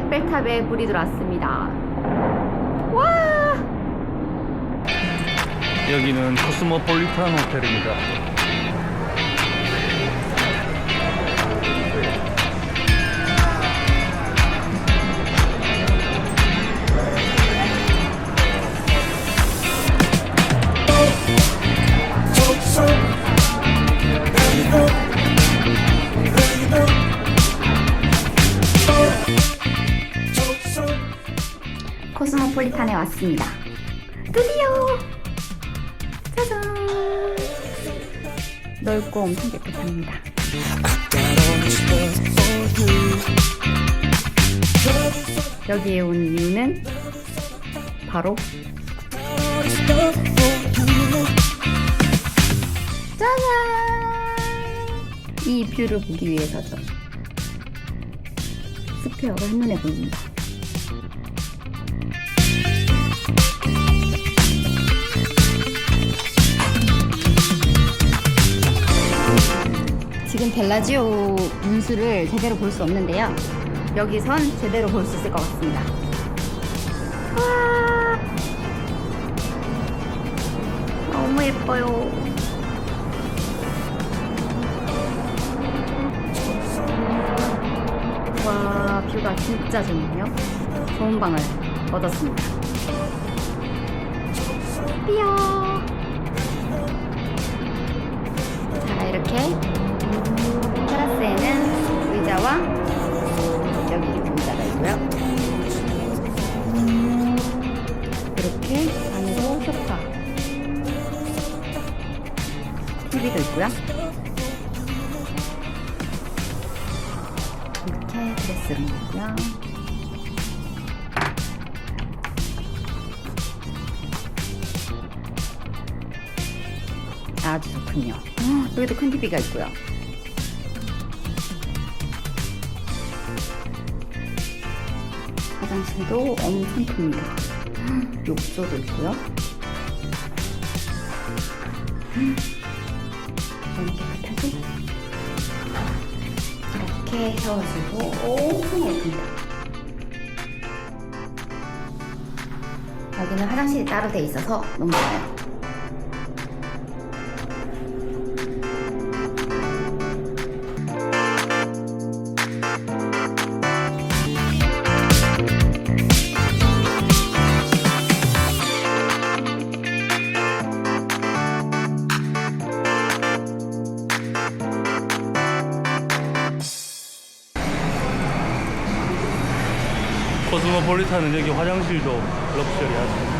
에펠탑에 불이 들어왔습니다. 와! 여기는 코스모폴리탄 호텔입니다. 코스모폴리탄에 왔습니다. 드디어! 짜잔! 넓고 엄청 깨끗합니다. 여기에 온 이유는 바로 짜잔! 이 뷰를 보기 위해서죠. 스페어가 한눈에 보입니다. 벨라지오 문수를 제대로 볼 수 없는데요. 여기선 제대로 볼 수 있을 것 같습니다. 와, 너무 예뻐요. 와, 뷰가 진짜 좋네요. 좋은 방을 얻었습니다. 삐요. 자, 이렇게 테라스에는 의자와 여기 의자가 있고요. 이렇게 안으로 소파, TV도 있고요. 이렇게 드레스룸이고요. 아주 좋군요. 어, 여기도 큰 TV가 있고요. 화장실도 엄청 큽니다. 헉, 욕조도 있고요. 음, 너무 깨끗하지? 이렇게 샤워실도 엄청 넓습니다. 여기는 화장실이 따로 돼 있어서 너무 좋아요. 코스모폴리탄은 여기 화장실도 럭셔리하죠.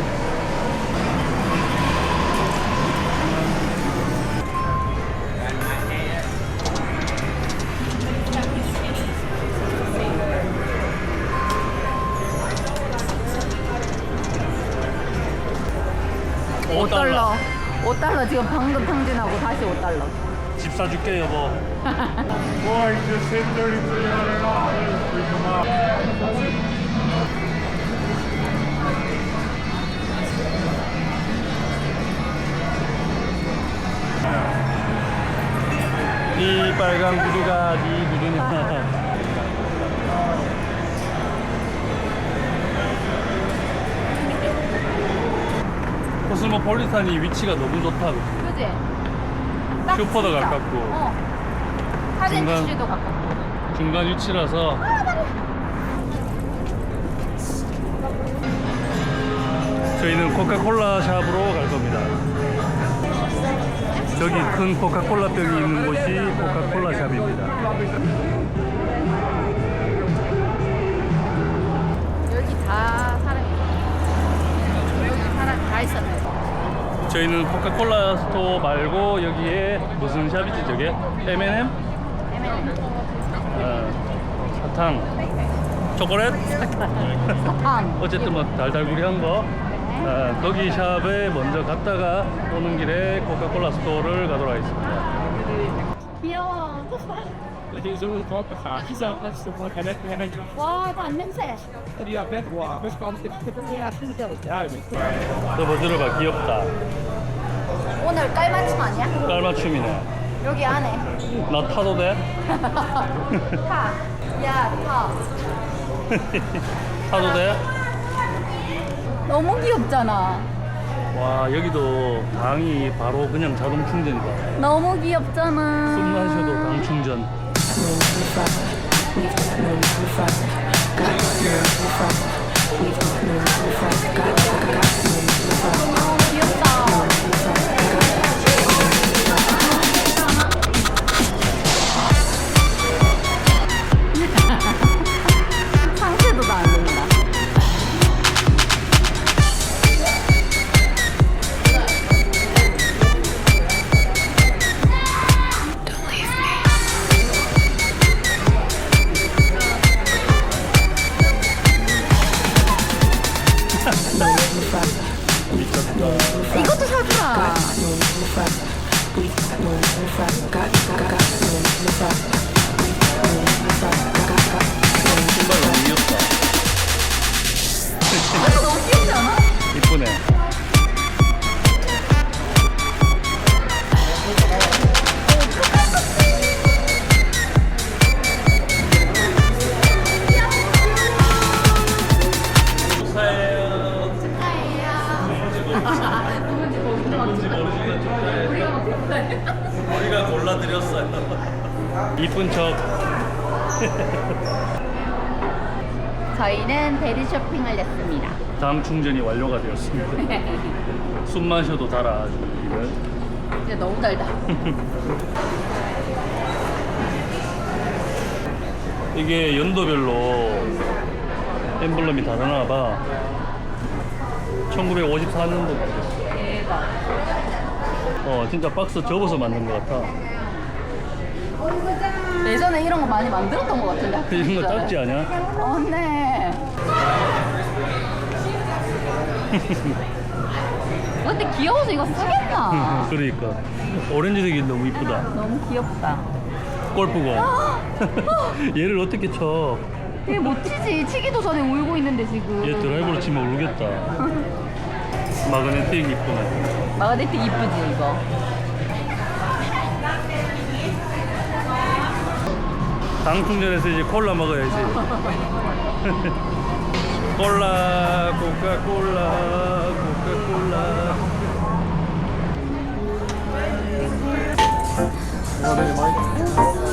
오 5달러. 5달러 지금 방금 탕진하고 다시 5달러. 집 사줄게 여보. 이 빨간 구두가 네 구두냐? 코스모폴리탄이 위치가 너무 좋다. 그지? 슈퍼도 가깝고. 어. 사진 중간- 취지도 가깝고. 중간 위치라서 저희는 코카콜라 샵으로 갈 겁니다. 저기 큰 코카콜라 병이 있는 곳이 코카콜라 샵입니다. 여기 다 있어. 여기 사람 다 있었네. 저희는 코카콜라 스토어 말고 여기에 무슨 샵이지 저게? M&M? 애매해. 어, 사탕, 초콜릿? 사탕. 어쨌든 뭐 달달구리한 거 아, 거기 샵에 먼저 갔다가 오는 길에 코카콜라 스토어를 가도록 하겠습니다 귀여워. Die is ook wel gegaan. Die zou net zo van het en het 와, 다 냄새. die had net wel. Best wel dit ja, ja, 너 먼저 봐 귀엽다 오늘 깔맞춤 아니야? 깔맞춤이네 여기 안에. 나 타도 돼? 타. 야, 타. 타도 돼? 너무 귀엽잖아. 와 여기도 당이 바로 그냥 자동 충전이다. 너무 귀엽잖아. 숨만 쉬어도 당 충전. 신발 너무 귀엽다. 이거 너무 귀엽지 않아? 이쁘네. 우리가 골라드렸어요. 이쁜 척. 저희는 베리 쇼핑을 했습니다. 당 충전이 완료가 되었습니다. 숨만 쉬어도 달아. 아주 이건. 진짜 너무 달다. 이게 연도별로 엠블럼이 다르나 봐. 1954년도 됐어. 대박. 어, 진짜 박스 접어서 만든 것 같아. 예전에 이런 거 많이 만들었던 것 같은데. 학교 이런 거 시절에. 작지 않냐? 어, 네. 근데 귀여워서 이거 사겠나? 그러니까. 오렌지색이 너무 이쁘다. 너무 귀엽다. 골프공. 얘를 어떻게 쳐? 이게 못 치지. 치기도 전에 울고 있는데 지금. 얘 드라이버로 치면 울겠다. 마그네틱 이쁘네. 마그네틱 이쁘지 이거. 당 충전해서 이제 콜라 먹어야지. 콜라, 코카콜라, 코카콜라. 어, 되게 맛있어.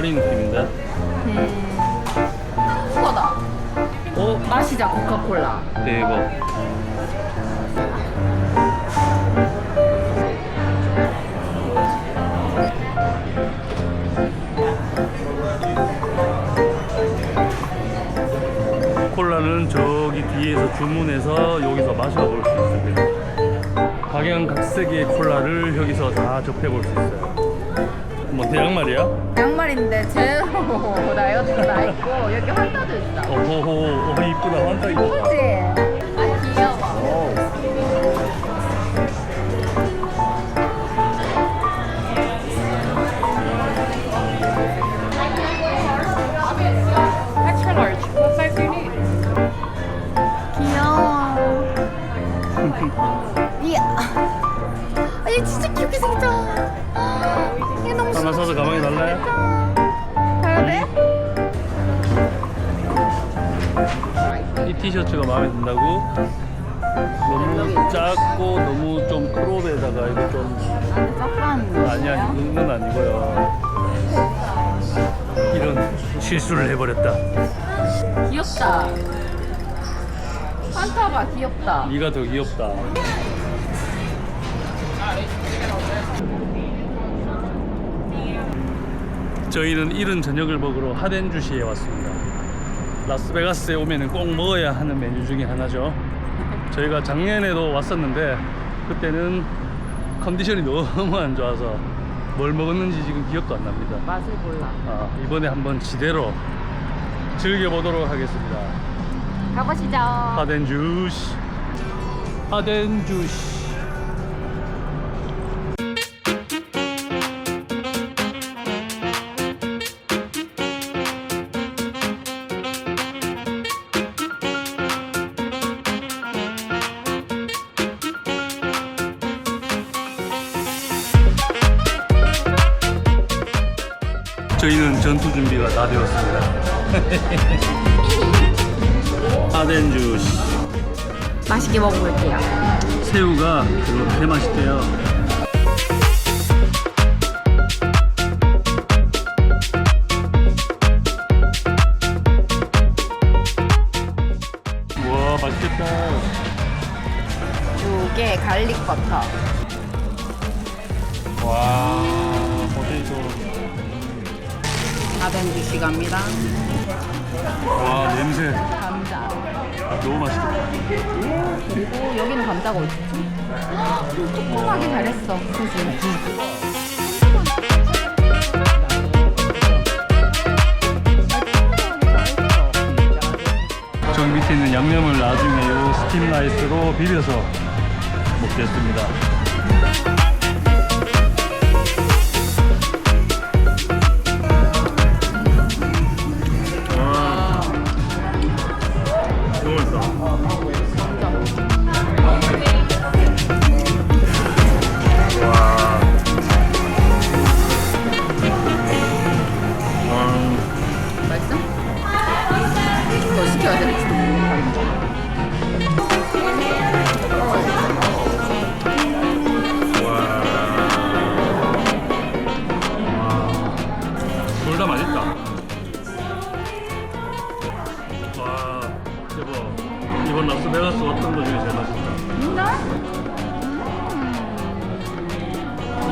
파리 느낌인데? 음. 한국어다. 어? 마시자 코카콜라. 대박. 콜라는 저기 뒤에서 주문해서 여기서 마셔볼 수 있습니다. 각양각색의 콜라를 여기서 다 접해볼 수 있어요. 뭐 대양말이야? 양말인데 제로 다이어트도 다 있고 여기 환타도 있어. 오호호, 어 이쁘다 환타 이쁘다. 그치? 실수를 해버렸다 귀엽다. 환타가 귀엽다. 네가 더 귀엽다 저희는 이른 저녁을 먹으러 하덴주시에 왔습니다 라스베가스에 오면 꼭 먹어야 하는 메뉴 중에 하나죠 저희가 작년에도 왔었는데 그때는 컨디션이 너무 안 좋아서 뭘 먹었는지 지금 기억도 안 납니다. 맛을 몰라. 아, 이번에 한번 지대로 즐겨보도록 하겠습니다. 가보시죠. 하덴주시. 하덴주시. 저희는 전투 준비가 다 되었습니다. 하덴주시. 맛있게 먹어볼게요. 새우가 그렇게 맛있대요. 와 맛있겠다. 이게 갈릭 버터. 와 400g씩 갑니다. 와 냄새 감자. 아, 너무 맛있겠다. 그리고 여기는 감자가 어딨지? 촉촉하게 잘했어. 그지? 저기 밑에 있는 양념을 나중에 요 스팀 라이스로 비벼서 먹겠습니다.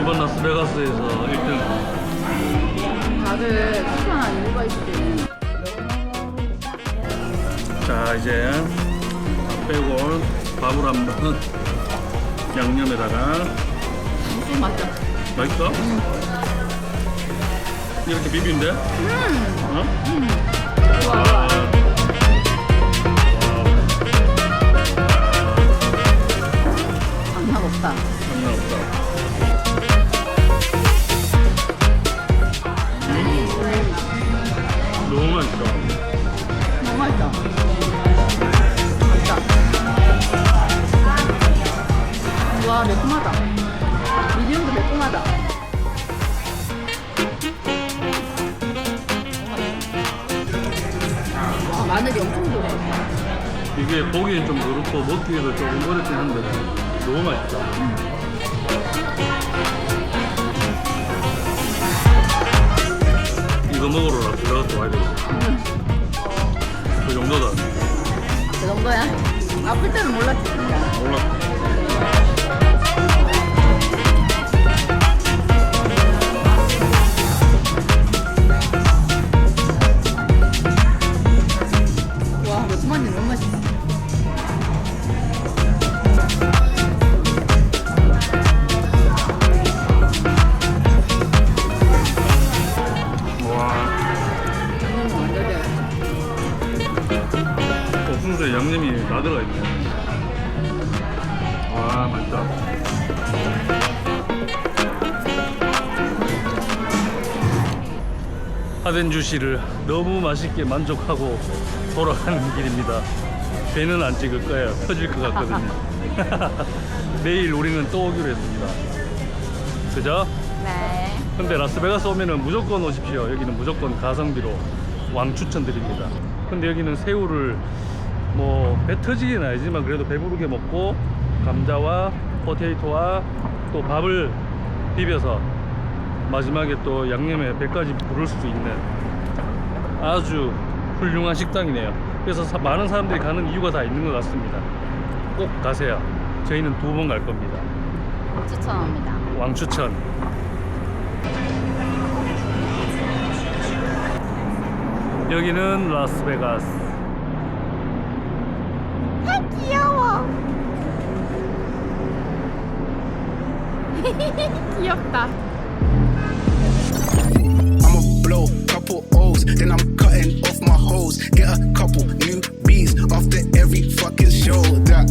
이번 라스베가스에서 1등. 다들 추천한 이유가 있지. 자, 이제 다 빼고 밥을 한번 양념에다가 무슨 맛이야? 맛있어? 이렇게 비비면 돼? 어? 좋아, 와. 장난 없다. 하덴주시를 너무 맛있게 만족하고 돌아가는 길입니다. 배는 안 찍을 거예요. 터질 것 같거든요. 내일 우리는 또 오기로 했습니다. 그죠? 네. 근데 라스베가스 오면은 무조건 오십시오. 여기는 무조건 가성비로 왕 추천드립니다. 근데 여기는 새우를 뭐 배 터지긴 아니지만 그래도 배부르게 먹고 감자와 포테이토와 또 밥을 비벼서 마지막에 또 양념에 배까지 부를 수 있는 아주 훌륭한 식당이네요. 그래서 사- 많은 사람들이 가는 이유가 다 있는 것 같습니다. 꼭 가세요. 저희는 두 번 갈 겁니다. 추천합니다. 왕 추천. 여기는 라스베가스. 귀여워. 귀엽다. blow, couple O's, then I'm cutting off my hose. Get a couple new bees after every fucking show. That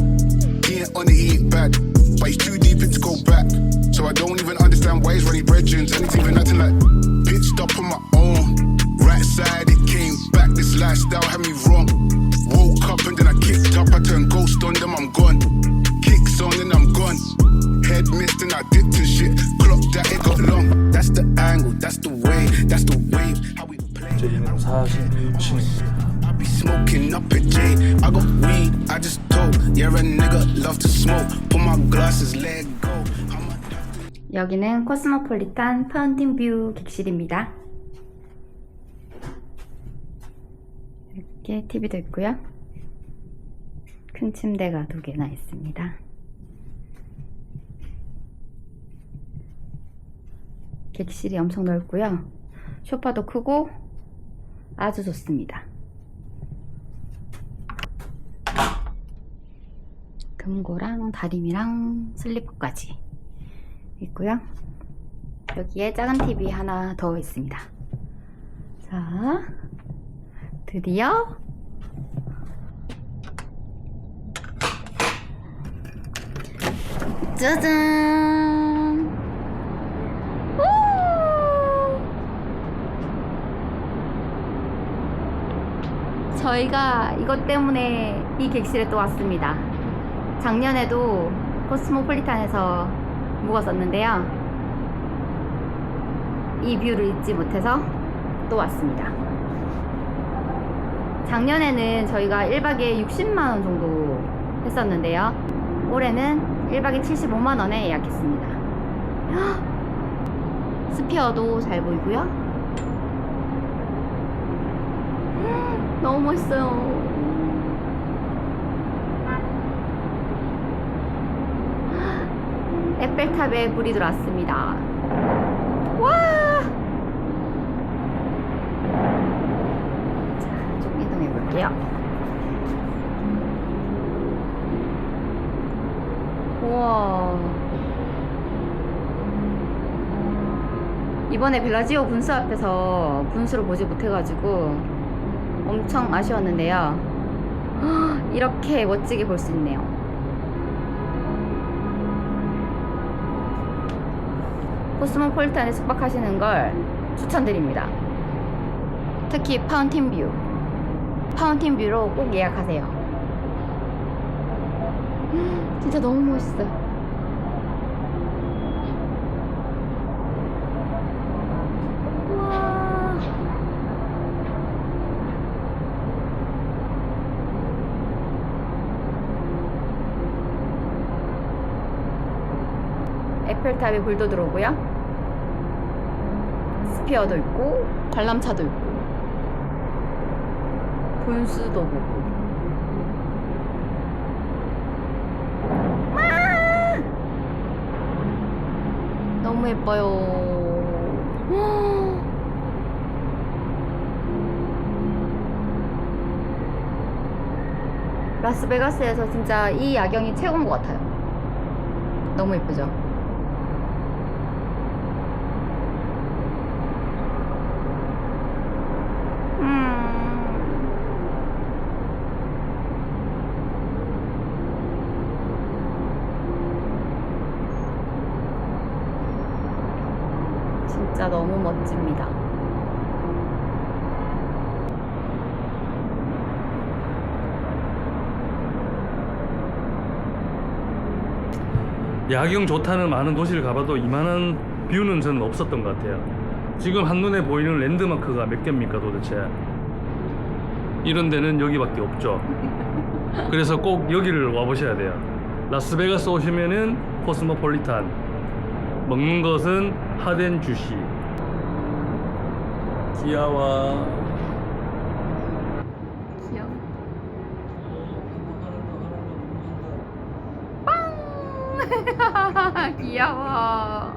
he ain't on the eat bad, but he's too deep in to go back. So I don't even understand why he's running brethrens, anything but nothing like pitched up on my own. Right side, it came back. This lifestyle had me wrong. Woke up and then I kicked up. I turned ghost on the 46층입니다. I be smoking up a J. I got weed, I just told. Yeah, a nigga love to smoke. Put my glasses, let go. 여기는 코스모폴리탄 파운틴 뷰 객실입니다. 이렇게 TV도 있고요. 큰 침대가 두 개나 있습니다. 객실이 엄청 넓고요. 소파도 크고 아주 좋습니다. 금고랑 다림이랑 슬리퍼까지 있고요. 여기에 작은 TV 하나 더 있습니다. 자, 드디어 짜잔! 우! 저희가 이것 때문에 이 객실에 또 왔습니다. 작년에도 코스모폴리탄에서 묵었었는데요. 이 뷰를 잊지 못해서 또 왔습니다. 작년에는 저희가 1박에 60만원 정도 했었는데요. 올해는 1박에 75만원에 예약했습니다. 헉! 스피어도 잘 보이고요. 음, 너무 멋있어요. 에펠탑에 불이 들어왔습니다. 와! 자, 좀 이동해 볼게요. 우와. 이번에 벨라지오 분수 앞에서 분수를 보지 못해가지고 엄청 아쉬웠는데요. 헉, 이렇게 멋지게 볼 수 있네요. 코스모폴리탄에 숙박하시는 걸 추천드립니다. 특히 파운틴 뷰. 파운틴 뷰로 꼭 예약하세요. 음, 진짜 너무 멋있어. 우와. 에펠탑에 불도 들어오고요. 스피어도 있고 관람차도 있고 분수도 보고 와! 너무 예뻐요. 라스베가스에서 진짜 이 야경이 최고인 것 같아요. 너무 예쁘죠? 진짜 너무 멋집니다. 야경 좋다는 많은 도시를 가봐도 이만한 뷰는 저는 없었던 것 같아요. 지금 한눈에 보이는 랜드마크가 몇 개입니까 도대체? 이런 데는 여기밖에 없죠. 그래서 꼭 여기를 와보셔야 돼요. 라스베가스 오시면은 코스모폴리탄. 먹는 것은 하덴 주시. 귀여워. 귀여워. 빵! 귀여워.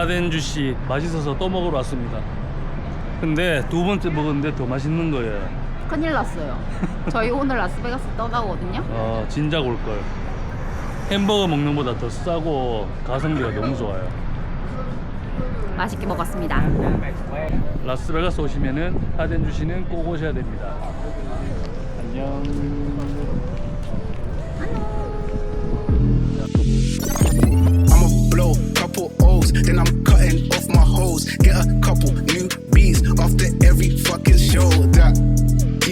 하덴 주시 맛있어서 또 먹으러 왔습니다. 근데 두 번째 먹었는데 더 맛있는 거예요. 큰일 났어요. 저희 오늘 라스베가스 떠나거든요. 어, 진작 올 걸. 햄버거 먹는 것보다 더 싸고 가성비가 너무 좋아요. 맛있게 먹었습니다. 라스베가스 오시면은 하덴 주시는 꼭 오셔야 됩니다. 안녕. hoes. Then I'm cutting off my hoes. Get a couple new bees after every fucking show that